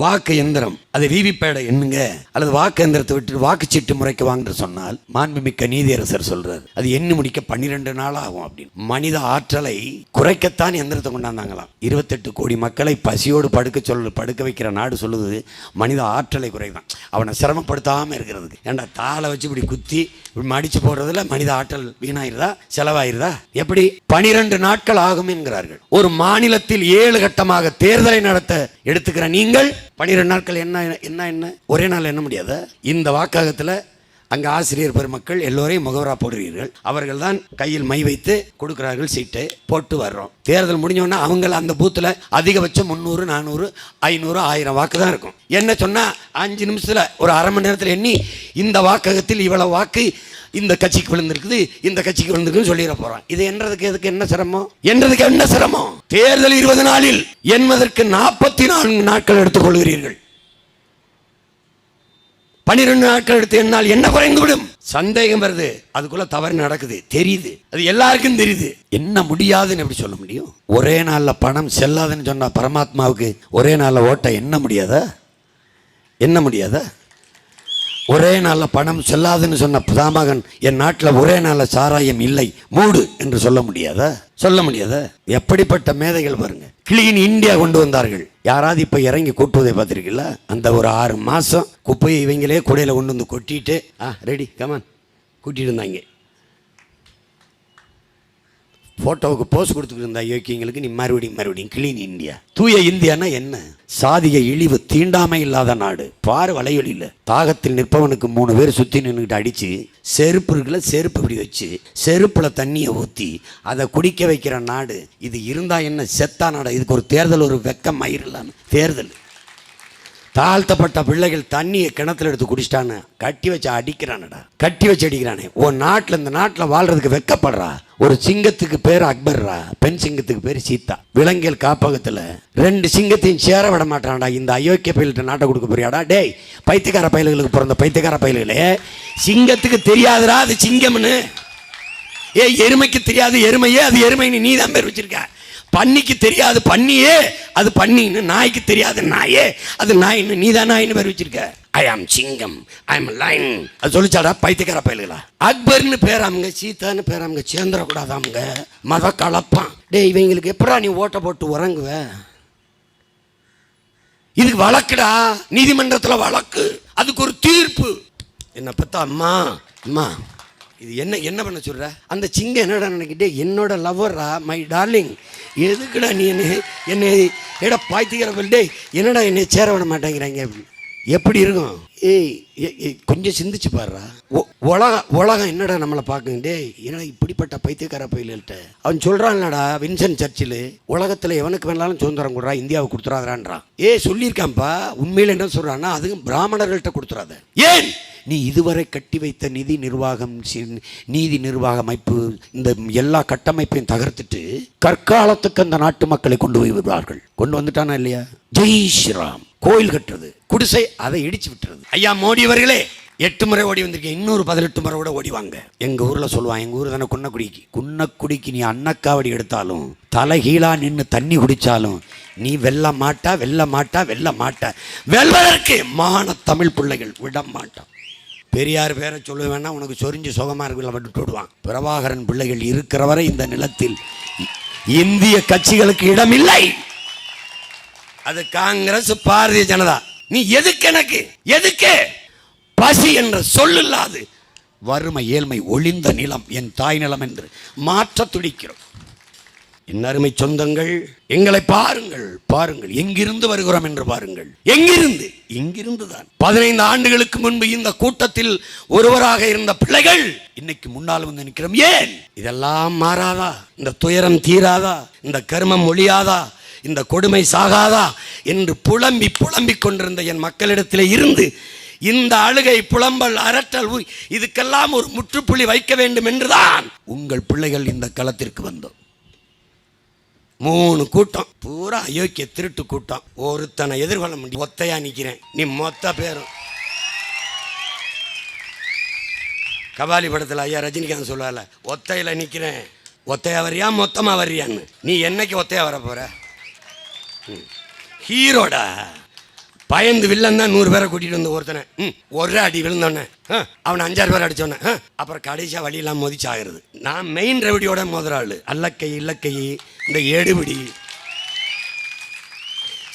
வாக்கு எந்திரம் அது விவிபேடை எண்ணுங்க. அல்லது வாக்கு எந்திரத்தை விட்டு வாக்குச்சீட்டு முறைக்கு வாங்க சொன்னால் மாண்புமிக்க நீதியரசர் சொல்றாரு. அது எண்ணி முடிக்க பன்னிரெண்டு நாள் ஆகும் அப்படின்னு. மனித ஆற்றலை குறைக்கத்தான் எந்திரத்தை கொண்டாந்தாங்களாம். இருபத்தெட்டு கோடி மக்களை பசியோடு படுக்க சொல் படுக்க வைக்கிற நாடு சொல்லுது மனித ஆற்றலை குறைதான். அவனை சிரமப்படுத்தாம இருக்கிறதுக்கு. ஏன்டா தாளை வச்சு இப்படி குத்தி இப்படி மடிச்சு போடுறதுல மனித ஆற்றல் வீணாயிருதா? செலவாயிருதா? எப்படி? பனிரெண்டு நாட்கள் ஆகும் என்கிறார்கள். ஒரு மாநிலத்தில் ஏழு கட்டமாக தேர்தலை நடத்த எடுத்துக்கிற நீங்கள் பனிரெண்டு நாட்கள் என்ன என்ன என்ன? ஒரே நாள் என்ன முடியாத? இந்த வாக்காகத்தில் அங்கே ஆசிரியர் பெருமக்கள் எல்லோரையும் முகவரா போடுறீர்கள் அவர்கள் தான் கையில் மை வைத்து கொடுக்கிறார்கள் சீட்டை போட்டு வர்றோம். தேர்தல் முடிஞ்சோன்னா அவங்கள அந்த பூத்தில் அதிகபட்சம் முந்நூறு நானூறு ஐநூறு ஆயிரம் வாக்கு தான் இருக்கும். என்ன சொன்னால் அஞ்சு நிமிஷத்தில் ஒரு அரை மணி நேரத்தில் எண்ணி இந்த வாக்ககத்தில் இவ்வளவு வாக்கு இந்த கட்சிக்கு விழுந்திருக்குது இந்த கட்சிக்கு விழுந்திருக்குன்னு சொல்லிட போறான் இது என்றதுக்கு எதுக்கு என்ன சிரமம்? என்றதுக்கு என்ன சிரமம்? தேர்தல் இருபது நாளில் என்பதற்கு நாற்பத்தி நான்கு நாட்கள் எடுத்துக்கொள்கிறீர்கள். பனிரெண்டு நாட்கள் எடுத்து என்னால் என்ன குறைந்து விடும்? சந்தேகம் வருது. அதுக்குள்ள தவறு நடக்குது. தெரியுது. அது எல்லாருக்கும் தெரியுது. என்ன முடியாதுன்னு எப்படி சொல்ல முடியும்? ஒரே நாளில் பணம் செல்லாதுன்னு சொன்னால் பரமாத்மாவுக்கு ஒரே நாளில் ஓட்ட என்ன முடியாதா? என்ன முடியாதா? ஒரே நாளில் பணம் செல்லாதுன்னு சொன்ன பிதாமகன் என் நாட்டில் ஒரே நாளில் சாராயம் இல்லை மூடு என்று சொல்ல முடியாதா? சொல்ல முடியாதா? எப்படிப்பட்ட மேதைகள் பாருங்க. கிளீன் இந்தியா கொண்டு வந்தார்கள். யாராவது இப்போ இறங்கி கூட்டுவதை பார்த்துருக்கீங்களா? அந்த ஒரு ஆறு மாதம் குப்பையை இவங்களே குடையில் கொண்டு வந்து கொட்டிட்டு ஆ ரெடி கமான் கூட்டிட்டு இருந்தாங்க ஃபோட்டோவுக்கு போஸ் கொடுத்துருந்தா இருந்த யோக்கியங்களுக்கு நீ மறுபடியும் மறுபடியும் கிளீன் இந்தியா தூய இந்தியானா என்ன? சாதிய இழிவு தீண்டாமை இல்லாத நாடு. பாரு வலையொலியில். தாகத்தில் நிற்பவனுக்கு மூணு பேர் சுற்றி நின்றுக்கிட்டு அடித்து செருப்பு இருக்குல்ல செருப்பு இப்படி வச்சு செருப்பில் தண்ணியை ஊற்றி அதை குடிக்க வைக்கிற நாடு. இது இருந்தால் என்ன? செத்தா நாடு. இதுக்கு ஒரு தேர்தல் ஒரு வெக்கம் மயிரில்லாம தேர்தல். தாழ்த்தப்பட்ட பிள்ளைகள் தண்ணியை கிணத்துல எடுத்து குடிச்சிட்டான்னு கட்டி வச்சு அடிக்கிறானடா. கட்டி வச்சு அடிக்கிறானே. உன் நாட்டில் இந்த நாட்டில் வாழ்றதுக்கு வெக்கப்படுறா. ஒரு சிங்கத்துக்கு பேர் அக்பர்ரா. பெண் சிங்கத்துக்கு பேர் சீதா. விலங்கியல் காப்பகத்தில் ரெண்டு சிங்கத்தையும் சேர விட மாட்டான்டா. இந்த அயோக்கிய பயில்கிட்ட நாட்டை கொடுக்க போறியாடா. டேய் பைத்தியக்கார பயல்களுக்கு பிறந்த பைத்தியக்கார பயல்களே சிங்கத்துக்கு தெரியாதுடா அது சிங்கம்னு. ஏ எருமைக்கு தெரியாது எருமையே அது எருமைன்னு நீ தான் பேர் வச்சிருக்க. பன்னிக்கு தெரியாது பன்னியே அது பன்னின்னு நாய்க்கு தெரியாது நாயே. அது நாயின்னு நீ தான் நாயின்னு பேர் வச்சிருக்க. ஐ ஆம் சிங்கம். ஐ ஆம் லைன் அது சொல்லிச்சாடா பைத்தியக்கார பயலுகளா? அக்பர்னு பேராமுங்க சீதான்னு பேராமுங்க சேர்ந்துடக்கூடாதாமுங்க. மத கலப்பான். டேய் இவங்களுக்கு எப்படா நீ ஓட்ட போட்டு உறங்குவ? இதுக்கு வழக்குடா. நீதிமன்றத்தில் வழக்கு. அதுக்கு ஒரு தீர்ப்பு. என்ன பார்த்தா அம்மா அம்மா. இது என்ன என்ன பண்ண சொல்ற? அந்த சிங்கம் என்னடா நினைக்கிட்டே என்னோட லவ்வரா மை டார்லிங் எதுக்குடா நீ என்ன என்னை ஏடா பாய்த்திக்கிற டேய் என்னடா என்னை சேர விட மாட்டேங்கிறாங்க? அப்படின்னு. எப்படி இருக்கும்? ஏய் ஏ- ஏய், கொஞ்சம் சிந்திச்சு பாருடா. உலகம் உலகம் என்னடா நம்மளை பார்க்குங்க என்னடா இப்படிப்பட்ட பைத்தியக்கார பயில்கிட்ட அவன் சொல்கிறான்லடா வின்சென்ட் சர்ச்சில் உலகத்தில் எவனுக்கு வேணாலும் சுதந்திரம் கொடுறா இந்தியாவுக்கு கொடுத்துறாதான்றான் ஏ சொல்லியிருக்கான்ப்பா உண்மையில் என்ன சொல்கிறான்னா அதுவும் பிராமணர்கள்ட்ட கொடுத்துறாத. ஏன்? நீ இதுவரை கட்டி வைத்த நிதி நிர்வாகம் நீதி நிர்வாக அமைப்பு இந்த எல்லா கட்டமைப்பையும் தகர்த்துட்டு கற்காலத்துக்கு அந்த நாட்டு மக்களை கொண்டு போய் விடுவார்கள். கொண்டு வந்துட்டானா இல்லையா? ஜெய் ஸ்ரீராம். கோயில் கட்டுறது குடிசை அதை இடிச்சு விட்டுறது. ஐயா மோடி அவர்களே எட்டு முறை ஓடி வந்திருக்கேன். இன்னொரு பதினெட்டு முறை கூட ஓடிவாங்க எங்கள் எங்க ஊர்ல சொல்லுவான் எங்க ஊர் தானே குன்னக்குடிக்கு. குன்னக்குடிக்கு நீ அன்னக்காவடி எடுத்தாலும் தலைகீழா நின்று தண்ணி குடிச்சாலும் நீ வெல்ல மாட்டா வெல்ல மாட்டா வெல்ல மாட்டா. வெல்வதற்கு மான தமிழ் பிள்ளைகள் விட மாட்டான் பெரியார் பேரை சொல்ல வேணா உனக்கு சொரிஞ்சு சுகமா இருக்குல்ல விட்டு விடுவான் பிரபாகரன் பிள்ளைகள் இருக்கிற வரை இந்த நிலத்தில் இந்திய கட்சிகளுக்கு இடமில்லை. அது காங்கிரஸ் பாரதிய ஜனதா. நீ எதுக்கு எனக்கு? எதுக்கு? பசி என்ற சொல்லில்லாது வறுமை ஏழ்மை ஒளிந்த நிலம் என் தாய் நிலம் என்று மாற்ற துடிக்கிறோம் என் அருமை சொந்தங்கள் எங்களை பாருங்கள் பாருங்கள் எங்கிருந்து வருகிறோம் என்று பாருங்கள். எங்கிருந்து? இங்கிருந்து தான் பதினைந்து ஆண்டுகளுக்கு முன்பு இந்த கூட்டத்தில் ஒருவராக இருந்த பிள்ளைகள் இன்னைக்கு முன்னால் வந்து நிற்கிறோம். ஏன்? இதெல்லாம் மாறாதா? இந்த துயரம் தீராதா? இந்த கர்மம் ஒழியாதா? இந்த கொடுமை சாகாதா? என்று புலம்பி புலம்பிக் கொண்டிருந்த என் மக்களிடத்திலே இருந்து இந்த அழுகை புலம்பல் அரட்டல் உய், இதுக்கெல்லாம் ஒரு முற்றுப்புள்ளி வைக்க வேண்டும் என்றுதான் உங்கள் பிள்ளைகள் இந்த களத்திற்கு வந்தோம். மூணு கூட்டம். பூரா அயோக்கிய திருட்டு கூட்டம். ஒருத்தனை எதிர்கொள்ள முடியும் ஒத்தையா நிற்கிறேன் நீ மொத்த பேரும். கபாலி படத்தில் ஐயா ரஜினிகாந்த் சொல்லுவார்ல ஒத்தையில் நிற்கிறேன் ஒத்தையா வரியா மொத்தமா வர்றியான்னு. நீ என்னைக்கு ஒத்தையா வர போற? ம். ஹீரோடா. பயந்து வில்லன் தான் நூறு பேரை கூட்டிட்டு வந்து ஒருத்தனை. ம், ஒரு அடி விழுந்தோடனே அவனை அஞ்சாறு பேர் அடிச்சோன்னே. ஆ, அப்புறம் கடைசியாக வழியெல்லாம் மோதிச்சு ஆகுறது நான் மெயின் ரெவடியோட முதலாள். அல்லக்கை இல்லக்கை இந்த எடுபிடி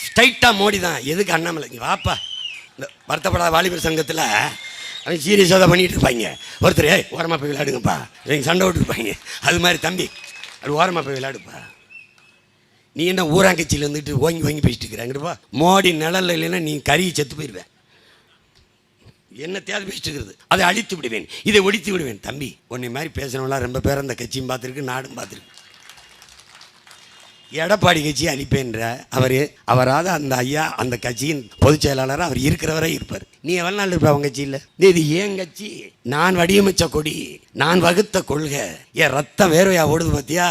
ஸ்ட்ரைட்டாக மோடி தான் எதுக்கு அண்ணாமலை? இங்க வாப்பா. இந்த வருத்தப்படாத வாலிபர் சங்கத்தில் அவங்க சீரியஸாக தான் பண்ணிகிட்டு இருப்பாங்க. ஒருத்தர் ஏய் ஓரமாக போய் விளையாடுங்கப்பா. நீங்கள் சண்டை விட்டுருப்பாங்க அது மாதிரி தம்பி அது ஓரமாக போய் விளையாடுப்பா. நீ என்ன ஊராங்கச்சியில் இருந்துட்டு ஓங்கி ஓங்கி பேசிட்டு இருக்கிறாங்கப்பா மோடி நிழல் இல்லைன்னா நீ கறி செத்து போயிடுவேன் என்ன தேவை பேசிட்டு இருக்கிறது? அதை அழித்து விடுவேன். இதை ஒழித்து விடுவேன். தம்பி உன்னை மாதிரி பேசுனவங்களாம் ரொம்ப பேர் அந்த கட்சியும் பார்த்துருக்கு நாடும் பார்த்துருக்கு. எடப்பாடி கட்சி அழிப்பேன்ற அவர் அவராத அந்த ஐயா அந்த கட்சியின் பொதுச் செயலாளராக அவர் இருக்கிறவரே இருப்பார். நீ எவ்வளோ நாள் இருப்ப அவங்க கட்சியில்? இது ஏன் கட்சி? நான் வடிவமைச்ச கொடி நான் வகுத்த கொள்கை என் ரத்தம் வேர்வையா ஓடுது பார்த்தியா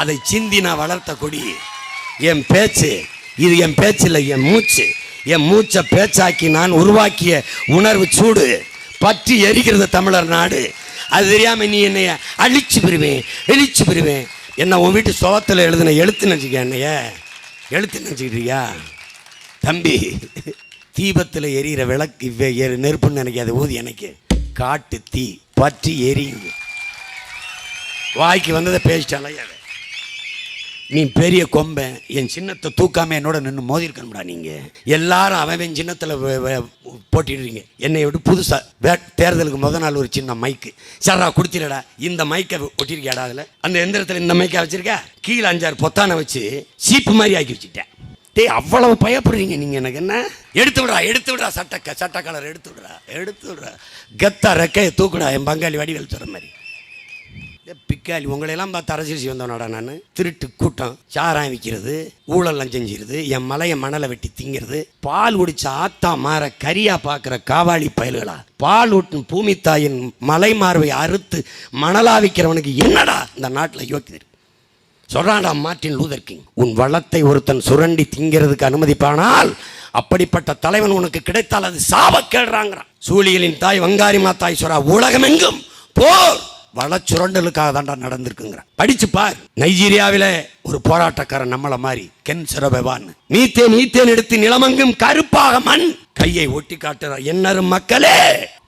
அதை சிந்தி நான் வளர்த்த கொடி. என் பேச்சு இது என் பேச்சு இல்லை என் மூச்சு. என் மூச்சை பேச்சாக்கி நான் உருவாக்கிய உணர்வு சூடு பற்றி எரிக்கிறது தமிழர் நாடு. அது தெரியாமல் நீ என்னை அழிச்சு பெறுவேன் எழிச்சு பெறுவேன் என்ன உன் வீட்டு சோகத்தில் எழுதின எழுத்து நினச்சிக்க என்னைய? எழுத்து நினச்சிக்கிட்டியா தம்பி தீபத்தில் எரியிற விளக்கு இவ்வே எரி- நெருப்புன்னு நினைக்காத ஊதி எனக்கு. காட்டு தீ பற்றி எரியுங்க. வாய்க்கு வந்ததை பேசிட்டாலே நீ பெரிய கொம்பன் என் சின்னத்தை தூக்காம என்னோட நின்று மோதிருக்கணும்டா நீங்க. எல்லாரும் அவன் சின்னத்தில் போட்டிடுறீங்க. என்னை விட்டு புதுசா வே தேர்தலுக்கு முத நாள் ஒரு சின்ன மைக்கு சாரா கொடுத்திடடா. இந்த மைக்கை ஒட்டிருக்கியாடா அதில்? அந்த எந்திரத்தில் இந்த மைக்கை வச்சிருக்க? கீழே அஞ்சாறு பொத்தானை வச்சு சீப்பு மாதிரி ஆக்கி வச்சுட்டேன் டேய் அவ்வளவு பயப்படுறீங்க நீங்க எனக்கு என்ன? எடுத்து விடுறா எடுத்து விடுறா சட்டை சட்டை கலர் எடுத்து விடுறா எடுத்து விடுறா. கத்தா ரெக்கையை தூக்குடா என் பங்காளி வடிவேல் சொல்கிற மாதிரி. பிக்காலி உங்களையெல்லாம் பார்த்து அரசியல் வந்தவனாடா நான். திருட்டு கூட்டம் சாராயம் விற்கிறது ஊழல் லஞ்சம் என் மலையை மணலை வெட்டி திங்கிறது பால் குடிச்ச ஆத்தா மாற கரியா பார்க்குற காவாளி பயல்களா? பால் ஊட்டும் பூமி தாயின் மலை மார்பை அறுத்து மணலா விற்கிறவனுக்கு என்னடா இந்த நாட்டில் யோக்கியது சொல்றான்டா மார்ட்டின் லூதர் கிங் உன் வளத்தை ஒருத்தன் சுரண்டி திங்கிறதுக்கு அனுமதிப்பானால் அப்படிப்பட்ட தலைவன் உனக்கு கிடைத்தால் அது சாபக்கேடுறாங்கிறான். சூழியலின் தாய் வங்காரி மாத்தாய் சொல்றா உலகமெங்கும் போர்! வள சுரண்டலுக்காக நடந்திருக்குங்கிற. படிச்சு பார். நைஜீரியாவில ஒரு போராட்டக்காரன் நம்மள மாதிரி கென் சிறபவான் நீத்தேன் நீத்தேன் எடுத்து நிலமங்கும் கருப்பாக மண். கையை ஒட்டி காட்டுறார் என்னரும் மக்களே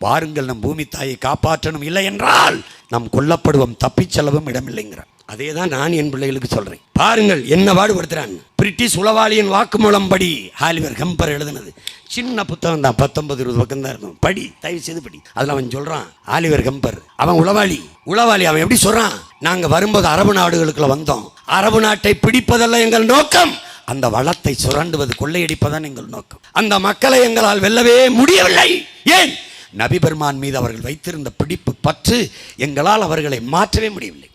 பாருங்கள் நம் பூமி தாயை காப்பாற்றணும் இல்லை என்றால் நாம் கொல்லப்படுவோம் தப்பிச் செல்லவும் இடமில்லைங்கிறான் அதே தான் நான் என் பிள்ளைகளுக்கு சொல்றேன். பாருங்கள் என்ன பாடுபடுத்துறான். பிரிட்டிஷ் உளவாளியின் வாக்குமூலம் படி ஹாலிவர் கம்பர் எழுதுனது. சின்ன புத்தகம் தான் பத்தொன்பது இருபது பக்கம் தான் இருக்கும். படி தயவு செய்து படி. அதுல அவன் சொல்றான் ஆலிவர் கம்பர் அவன் உளவாளி. உளவாளி அவன் எப்படி சொல்றான்? நாங்க வரும்போது அரபு நாடுகளுக்குள்ள வந்தோம். அரபு நாட்டை பிடிப்பதல்ல எங்கள் நோக்கம். அந்த வளத்தை சுரண்டுவது கொள்ளையடிப்பதான் எங்கள் நோக்கம். அந்த மக்களை எங்களால் வெல்லவே முடியவில்லை. ஏன்? நபி பெருமான் மீது அவர்கள் வைத்திருந்த பிடிப்பு பற்று எங்களால் அவர்களை மாற்றவே முடியவில்லை.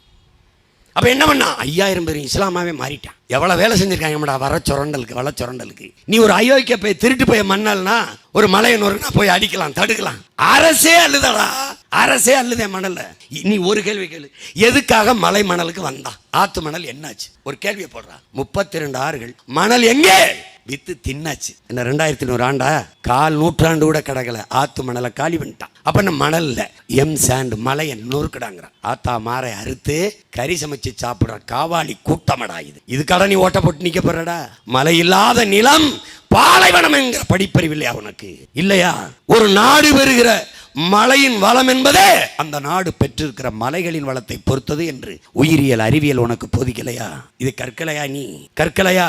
அப்ப என்ன பண்ணா? ஐயாயிரம் பேர் இஸ்லாமாவே மாறிட்டான். எவ்வளவு வேலை செஞ்சிருக்காங்கடா வர சுரண்டலுக்கு வள சுரண்டலுக்கு. நீ ஒரு அயோக்கிய போய் திருட்டு போய் மண்ணல்னா ஒரு மலையை நொறுக்குனா போய் அடிக்கலாம் தடுக்கலாம். அரசே அழுதடா. அரசே அழுதே மணல்ல. நீ ஒரு கேள்வி கேளு. எதுக்காக மலை மணலுக்கு வந்தான்? ஆத்து மணல் என்னாச்சு? ஒரு கேள்வியை போடுறா. முப்பத்தி ரெண்டு ஆறுகள். மணல் எங்கே? வித்து தின்னாச்சு. என்ன ரெண்டாயிரத்தி நூறு ஆண்டா? கால் நூற்றாண்டு கூட கிடக்கல. ஆத்து மணலை காலி பண்ணிட்டான். அப்ப என்ன மணல்ல. எம் சாண்ட் மலையை நொறுக்குடாங்கிறான். ஆத்தா மாறை அறுத்து கறி சமைச்சு சாப்பிடுற காவாலி கூட்டமடா இது. இதுக்காக நீ ஓட்ட போட்டு நிக்க போறடா. மலை இல்லாத நிலம் பாலைவனம் என்கிற படிப்பறிவு இல்லையா உனக்கு இல்லையா? ஒரு நாடு பெறுகிற மலையின் வளம் என்பதே அந்த நாடு பெற்றிருக்கிற மலைகளின் வளத்தை பொறுத்தது என்று உயிரியல் அறிவியல் உனக்கு போதிக்கலையா? இது கற்கலையா நீ? கற்கலையா?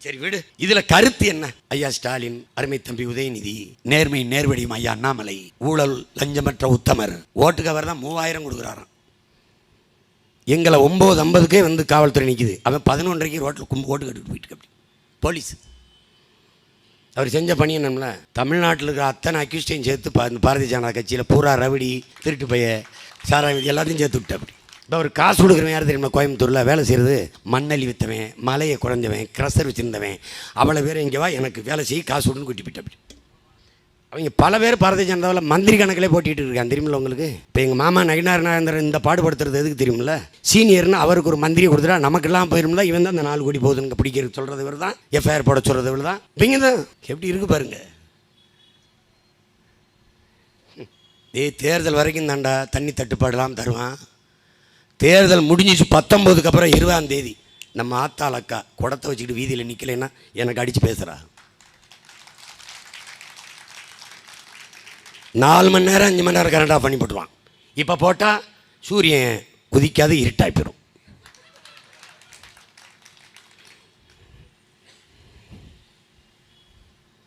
சரி விடு. இதுல கருத்து என்ன? ஐயா ஸ்டாலின் அருமை தம்பி உதயநிதி நேர்மை நேர்வடியும் ஐயா அண்ணாமலை ஊழல் லஞ்சமற்ற உத்தமர். ஓட்டுக்கு அவர் தான் மூவாயிரம் கொடுக்குறாராம். எங்களை ஒம்பது ஐம்பதுக்கே வந்து காவல்துறை நிற்குது அவன் பதினொன்றரைக்கு ரோட்டில் கும்பு ஓட்டு கட்டிட்டு போயிட்டு அப்படி போலீஸ். அவர் செஞ்ச பணி என்னம்ல? தமிழ்நாட்டில் இருக்கிற அத்தனை அக்யூஸ்டையும் சேர்த்து பா- பாரதிய ஜனதா கட்சியில் பூரா ரவிடி திருட்டு பைய சாராயம் எல்லாத்தையும் சேர்த்து விட்டு அப்படி இப்போ அவர் காசு கொடுக்குறவன் யார் தெரியுமா? கோயம்புத்தூரில் வேலை செய்கிறது மண்ணலி விற்றவன் மலையை குறைஞ்சவன் கிரஷர் வச்சுருந்தவன். அவ்வளோ பேர் இங்கே வா எனக்கு வேலை செய்ய காசு கொடுன்னு கூட்டி போயிட்டு அப்படி. அவங்க பல பேர் பாரதிய ஜனதாவில் மந்திரி கணக்கிலே போட்டிகிட்டு இருக்கான் தெரியுமில்ல உங்களுக்கு? இப்போ எங்கள் மாமா நயினார் இந்த பாடுபடுத்துறது எதுக்கு தெரியுமில்ல? சீனியர்னு அவருக்கு ஒரு மந்திரி கொடுத்துட்டா நமக்கெல்லாம் போயிருமில்ல இவன் தான் அந்த நாலு கோடி போகுதுங்க பிடிக்கிறது சொல்கிறது இவர் தான். எஃப்ஐஆர் போட சொல்கிறது இவர் தான். இவங்க தான். எப்படி இருக்கு பாருங்க. ஏய் தேர்தல் வரைக்கும் தாண்டா தண்ணி தட்டுப்பாடெல்லாம் தருவான். தேர்தல் முடிஞ்சிச்சு பத்தொம்போதுக்கு அப்புறம் இருபதாம் தேதி. நம்ம ஆத்தாள் அக்கா குடத்தை வச்சுக்கிட்டு வீதியில் நிற்கலைன்னா எனக்கு அடித்து பேசுகிறா நாலு மணி நேரம் அஞ்சு மணி நேரம் கரண்ட் பண்ணி போட்டுருவான். இப்போ போட்டால் சூரியன் குதிக்காது இருட்டாய் போயிடும்.